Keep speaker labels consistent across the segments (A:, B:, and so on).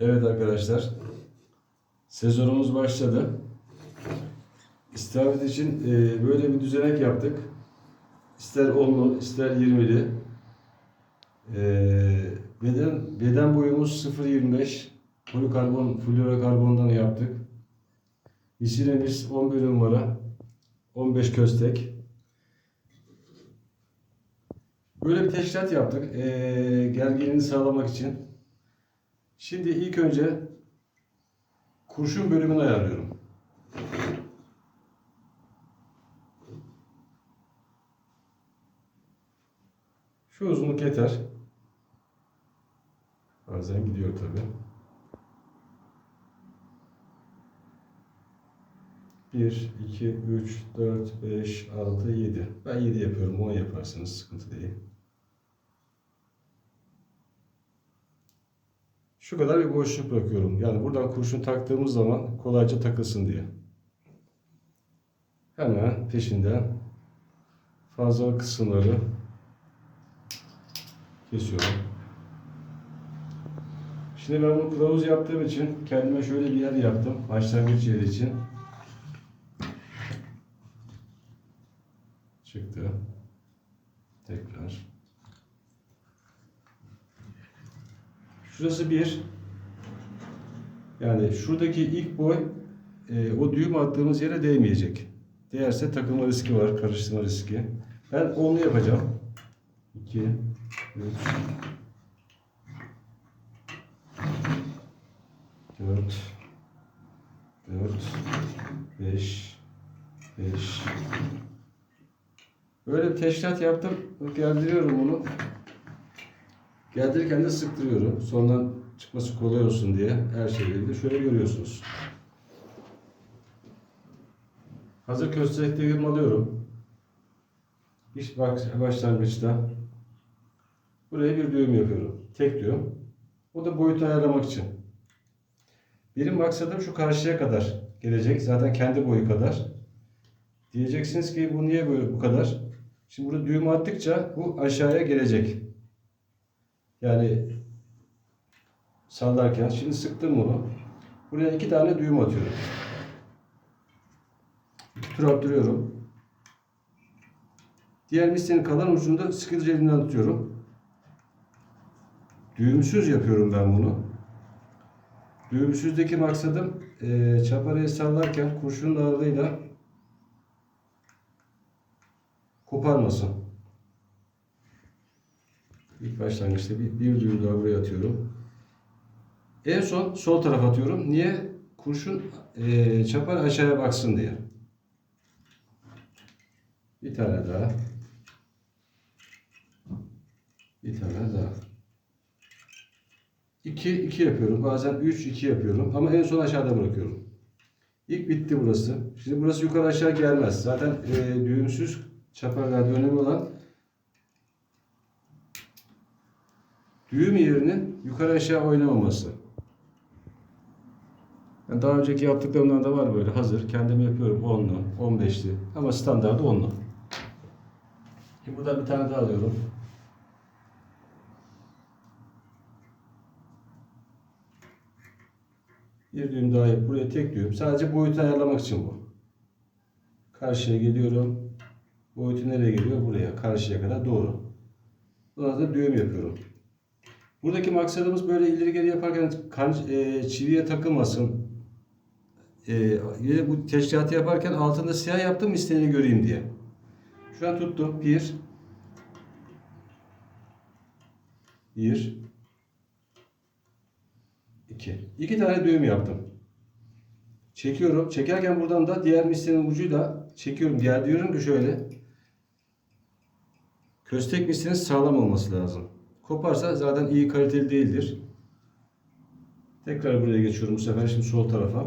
A: Evet arkadaşlar. Sezonumuz başladı. İstavrit için e, böyle bir düzenek yaptık. İster 10'lu, ister 20'li. E, beden, beden boyumuz 0.25. Florokarbon, fluorokarbondan yaptık. Misinemiz 11 numara. 15 köstek. Böyle bir teşkilat yaptık. E, gerginliğini sağlamak için. Şimdi ilk önce kurşun bölümünü ayarlıyorum. Şu uzunluk yeter. Bazen gidiyor tabi. Bir, iki, üç, dört, beş, altı, yedi. Ben yedi yapıyorum. On yaparsanız sıkıntı değil. Şu kadar bir boşluk bırakıyorum. Yani buradan kurşun taktığımız zaman kolayca takılsın diye. Hemen peşinden fazla kısımları kesiyorum. Şimdi ben bunu kılavuz yaptığım için kendime şöyle bir yer yaptım. Başlangıç yeri için. Çıktı. Tekrar. Şurası bir. Yani şuradaki ilk boy e, o düğüm attığımız yere değmeyecek. Değerse takılma riski var, karıştırma riski. Ben onlu yapacağım. 2 3 4 4 5 5 Böyle bir teşkilat yaptım. Gerdiriyorum bunu. Geldirirken de sıktırıyorum. Sondan çıkması kolay olsun diye her şeyleri şöyle görüyorsunuz. Hazır kösteklerimi alıyorum. İş başlangıçta buraya bir düğüm yapıyorum. Tek düğüm. O da boyutu ayarlamak için. Benim maksadım şu karşıya kadar gelecek. Zaten kendi boyu kadar. Diyeceksiniz ki bu niye böyle bu kadar? Şimdi burada düğüm attıkça bu aşağıya gelecek. Yani sallarken şimdi sıktım bunu. Buraya iki tane düğüm atıyorum. İki tur attırıyorum. Diğer mislerin kalan ucunu da sıkıcı elimden tutuyorum. Düğümsüz yapıyorum ben bunu. Düğümsüzdeki maksadım eee çaparayı sallarken kurşunun ağırlığıyla koparmasın. İlk başlangıçta bir, bir düğüm daha buraya atıyorum. En son sol tarafa atıyorum. Niye? Kurşun eee çapar aşağıya baksın diye. Bir tane daha. Bir tane daha. 2 2 yapıyorum. Bazen 3 2 yapıyorum ama en son aşağıda bırakıyorum. İlk bitti burası. Şimdi burası yukarı aşağı gelmez. Zaten eee düğümsüz çaparlarda önemli olan düğüm yerinin yukarı aşağı oynamaması. Yani daha önceki yaptıklarımdan da var böyle hazır. Kendim yapıyorum 10'lu, 15'li ama standartı 10'lu. Şimdi buradan bir tane daha alıyorum. Bir düğüm daha yap. Buraya tek düğüm. Sadece boyutu ayarlamak için bu. Karşıya geliyorum. Boyutu nereye geliyor? Buraya. Karşıya kadar doğru. Buna da düğüm yapıyorum. Buradaki maksadımız böyle ileri geri yaparken kan, e, çiviye takılmasın. E, bu teşkilatı yaparken altında siyah yaptım istediğini göreyim diye. Şu an tuttum. Bir. Bir. İki. İki tane düğüm yaptım. Çekiyorum. Çekerken buradan da diğer mislenin ucuyla çekiyorum. Diğer diyorum ki şöyle. Köstek mislenin sağlam olması lazım. Koparsa zaten iyi kaliteli değildir. Tekrar buraya geçiyorum bu sefer şimdi sol tarafa.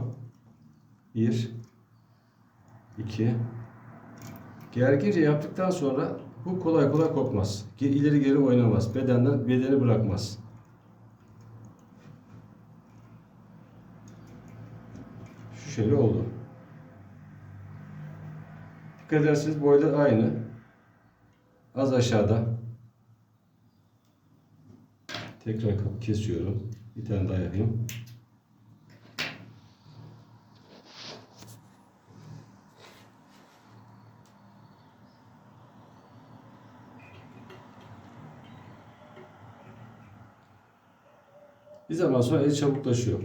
A: Bir. iki. Gergince yaptıktan sonra bu kolay kolay kopmaz. İleri geri oynamaz. Bedenden bedeni bırakmaz. Şu şöyle oldu. Dikkat ederseniz boylar aynı. Az aşağıda. Tekrar kesiyorum. Bir tane daha yapayım. Bir zaman sonra el çabuklaşıyor.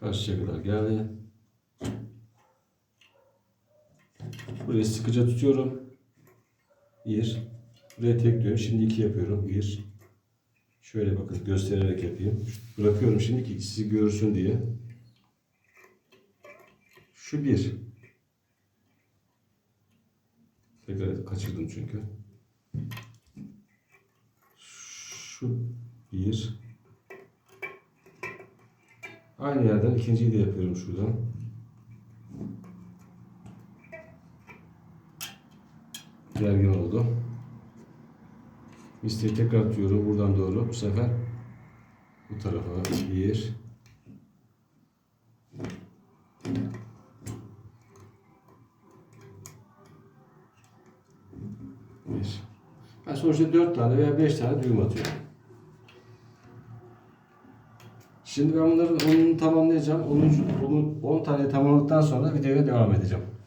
A: Karşıya kadar geldi. Burayı sıkıca tutuyorum. Bir. Buraya tek diyorum. Şimdi iki yapıyorum. Bir. Şöyle bakın göstererek yapayım. Bırakıyorum şimdi ki sizi görsün diye. Şu bir. Tekrar kaçırdım çünkü. Şu bir. Aynı yerden ikinciyi de yapıyorum şuradan. Gergin oldu. Misteği tekrar atıyorum buradan doğru. Bu sefer bu tarafa bir. Bir. Ben sonuçta dört tane veya beş tane düğüm atıyorum. Şimdi ben bunların 10'unu tamamlayacağım. 10. 10 tane tamamladıktan sonra videoya devam edeceğim.